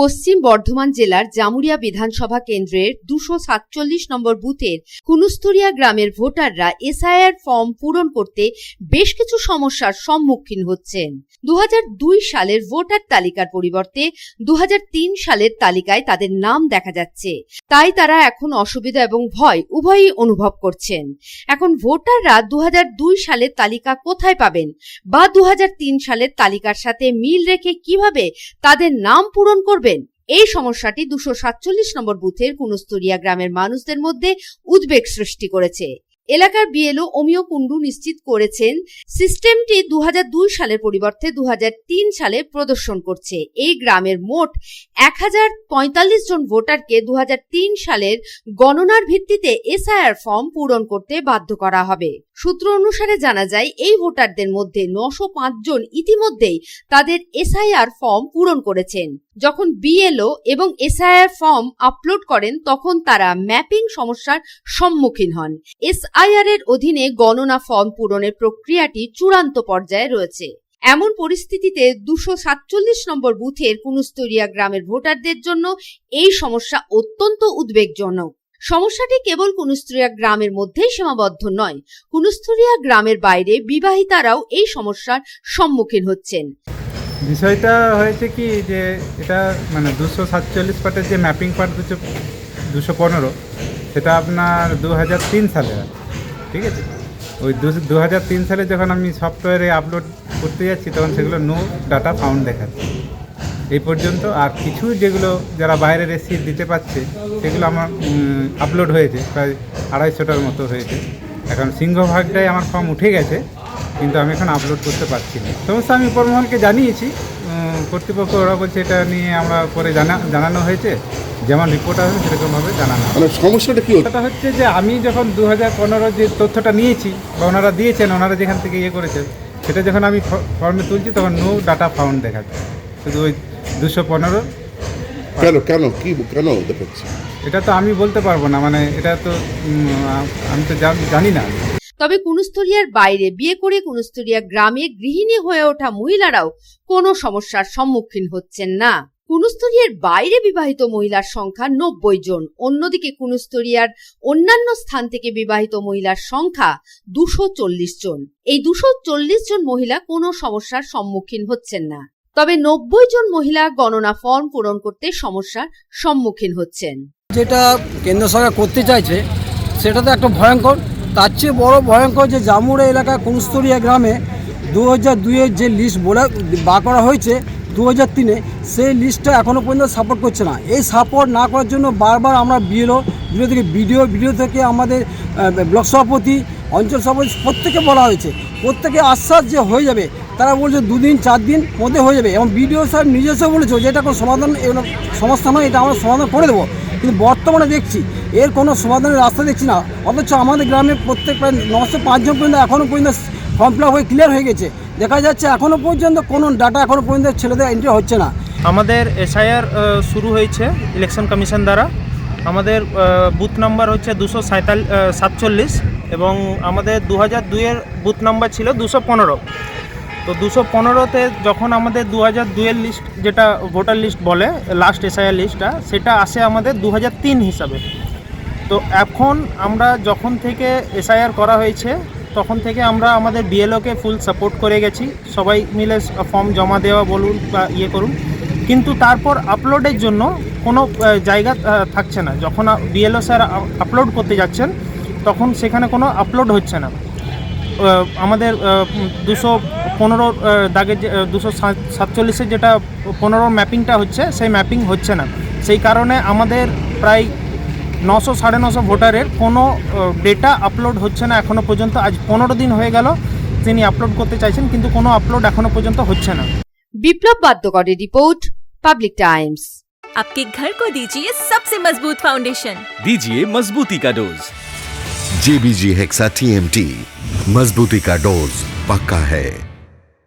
পশ্চিম বর্ধমান জেলার জামুরিয়া বিধানসভা কেন্দ্রের দুশো সাতচল্লিশ নম্বর বুথের কুনুস্তরিয়া গ্রামের ভোটাররা এসআইআর ফর্ম পূরণ করতে বেশ কিছু সমস্যার সম্মুখীন হচ্ছেন। দু হাজার দুই সালের ভোটার তালিকার পরিবর্তে দু হাজার তিন সালের তালিকায় তাদের নাম দেখা যাচ্ছে। তাই তারা এখন অসুবিধা এবং ভয় উভয়ই অনুভব করছেন। এখন ভোটাররা দু হাজার দুই সালের তালিকা কোথায় পাবেন বা দু হাজার তিন সালের তালিকার সাথে মিল রেখে কীভাবে তাদের নাম পূরণ করবেন। এই সমস্যাটি দুশো সাতচল্লিশ নম্বর বুথের কুনস্তরিয়া গ্রামের মানুষদের মধ্যে উদ্বেগ সৃষ্টি করেছে। এলাকার বিএলও অমিয় কুণ্ডু নিশ্চিত করেছেন, সিস্টেমটি দু হাজার দুই সালের পরিবর্তে দু হাজার তিন সালে প্রদর্শন করছে। এই গ্রামের মোট এক হাজার পঁয়তাল্লিশ জন ভোটারকে দু হাজার তিন সালের গণনার ভিত্তিতে এসআইআর ফর্ম পূরণ করতে বাধ্য করা হবে। সূত্র অনুসারে জানা যায়, এই ভোটারদের মধ্যে নশো জন ইতিমধ্যেই তাদের এসআইআর ফর্ম পূরণ করেছেন। যখন বিএলও এবং এসআইআর ফর্ম আপলোড করেন, তখন তারা ম্যাপিং সমস্যার সম্মুখীন হন। এসআইআর এর অধীনে গণনা ফর্ম পূরণের প্রক্রিয়াটি চূড়ান্ত পর্যায়ে রয়েছে। এমন পরিস্থিতিতে দুশো সাতচল্লিশ নম্বর বুথের কুনুস্তরিয়া গ্রামের ভোটারদের জন্য এই সমস্যা অত্যন্ত উদ্বেগজনক। সমস্যাটি কেবল কুনুস্তরিয়া গ্রামের মধ্যেই সীমাবদ্ধ নয়। কুনুস্তরিয়া গ্রামের বাইরে বিবাহিতারাও এই সমস্যার সম্মুখীন হচ্ছেন। বিষয়টা হয়েছে কি যে এটা মানে দুশো সাতচল্লিশ পার্টের যে ম্যাপিং পার্ট দুশো দুশো পনেরো, সেটা আপনার দু হাজার তিন সালে ঠিক আছে? ওই দু হাজার তিন সালে যখন আমি সফটওয়্যারে আপলোড করতে যাচ্ছি, তখন সেগুলো নো ডাটা ফাউন্ড দেখাচ্ছে। এই পর্যন্ত। আর কিছু যেগুলো যারা বাইরের এসি দিতে পারছে সেগুলো আমার আপলোড হয়েছে প্রায় আড়াইশোটার মতো হয়েছে। এখন সিংহভাগটাই আমার ফর্ম উঠে গেছে কিন্তু আমি এখন আপলোড করতে পারছি না। সমস্যা আমি উপরমহলকে জানিয়েছি কর্তৃপক্ষ ওরা বলছে এটা নিয়ে আমরা পরে জানা জানানো হয়েছে। যেমন রিপোর্ট আসবে সেরকমভাবে জানানো। মানে সমস্যাটা কি কথাটা হচ্ছে যে আমি যখন দু হাজার পনেরো যে তথ্যটা নিয়েছি বা ওনারা দিয়েছেন ওনারা যেখান থেকে ইয়ে করেছেন সেটা যখন আমি ফর্মে তুলছি তখন নো ডাটা ফাউন্ড দেখাচ্ছে শুধু ওই দুশো পনেরো? কেন কেন কি কেন দেখাচ্ছে এটা তো আমি বলতে পারব না মানে এটা তো আমি তো জানি না। তবে কুনুস্তরিয়ার বাইরে বিয়ে করে কুনুস্তরিয়া গ্রামে গৃহিণী হয়ে ওঠা মহিলারাও কোনো সমস্যার সম্মুখীন হচ্ছেন না। কুনুস্তরিয়ার বাইরে বিবাহিত মহিলার সংখ্যা নব্বই জন অন্যদিকে কুনুস্তরিয়ার অন্যান্য স্থান থেকে বিবাহিত মহিলার সংখ্যা দুশো চল্লিশ জন। এই দুশো চল্লিশ জন মহিলা কোনো সমস্যার সম্মুখীন হচ্ছেন না। তবে নব্বই জন মহিলা গণনা ফর্ম পূরণ করতে সমস্যার সম্মুখীন হচ্ছেন। যেটা কেন্দ্র সরকার করতে চাইছে সেটা তো একটা ভয়ঙ্কর, তার চেয়ে বড় ভয়ঙ্কর যে জামুড়া এলাকা কুনস্তরিয়া গ্রামে দু হাজার দুইয়ের যে লিস্ট বলে বা করা হয়েছে দু হাজার তিনে, সেই লিস্টটা এখনও পর্যন্ত সাপোর্ট করছে না। এই সাপোর্ট না করার জন্য বারবার আমরা বিএলও বিডিও থেকে বিডিও বিডিও থেকে আমাদের ব্লক সভাপতি, অঞ্চল সভাপতি প্রত্যেকে বলা হয়েছে। প্রত্যেকে আশ্বাস যে হয়ে যাবে তারা বলছে দুদিন চার দিন মধ্যে হয়ে যাবে। এবং বিডিও সাহেব নিজস্ব বলেছে যে এটা কোনো সমাধান সমস্যা নয়, এটা আমরা সমাধান করে দেবো। কিন্তু বর্তমানে দেখছি, এর কোনো সমাধানের রাস্তা দেখছি না। অথচ আমাদের গ্রামে প্রত্যেক প্রায় নশো পাঁচজন পর্যন্ত এখনও পর্যন্ত ফর্ম ফিল হয়ে ক্লিয়ার হয়ে গেছে। দেখা যাচ্ছে এখনও পর্যন্ত কোনো ডাটা এখনও পর্যন্ত ছেলেদের এন্ট্রি হচ্ছে না। আমাদের এসআইআর শুরু হয়েছে ইলেকশন কমিশন দ্বারা। আমাদের বুথ নাম্বার হচ্ছে দুশো সাঁতাল সাতচল্লিশ এবং আমাদের দু হাজার দুইয়ের বুথ নাম্বার ছিল দুশো পনেরো। তো দুশো পনেরোতে যখন আমাদের দু হাজার দুইয়ের লিস্ট যেটা ভোটার লিস্ট বলে লাস্ট এসআইআর লিস্টটা সেটা আসে আমাদের দু হাজার তিন হিসাবে। তো এখন আমরা যখন থেকে এসআইআর করা হয়েছে, তখন থেকে আমরা আমাদের বিএলওকে ফুল সাপোর্ট করে গেছি। সবাই মিলে ফর্ম জমা দেওয়া বলুন বা ইয়ে করুন। কিন্তু তারপর আপলোডের জন্য কোনো জায়গা থাকছে না। যখন বিএলও স্যার আপলোড করতে যাচ্ছেন, তখন সেখানে কোনো আপলোড হচ্ছে না। আমাদের দুশো পনেরো দাগের যে দুশো সাতচল্লিশের যেটা পনেরো ম্যাপিংটা হচ্ছে সেই ম্যাপিং হচ্ছে না সেই কারণে আমাদের প্রায় নশো সাড়ে নশো ভোটারের কোনো ডেটা আপলোড হচ্ছে না এখনও পর্যন্ত আজ পনেরো দিন হয়ে গেল তিনি আপলোড করতে চাইছেন কিন্তু কোনো আপলোড এখনও পর্যন্ত হচ্ছে না বিপ্লব বাদ্যকরের রিপোর্ট পাবলিক টাইমস आपके घर को दीजिए सबसे मजबूत फाउंडेशन दीजिए मजबूती का डोज जेबीजी हेक्सा टीएमटी मजबूती का डोज पक्का है।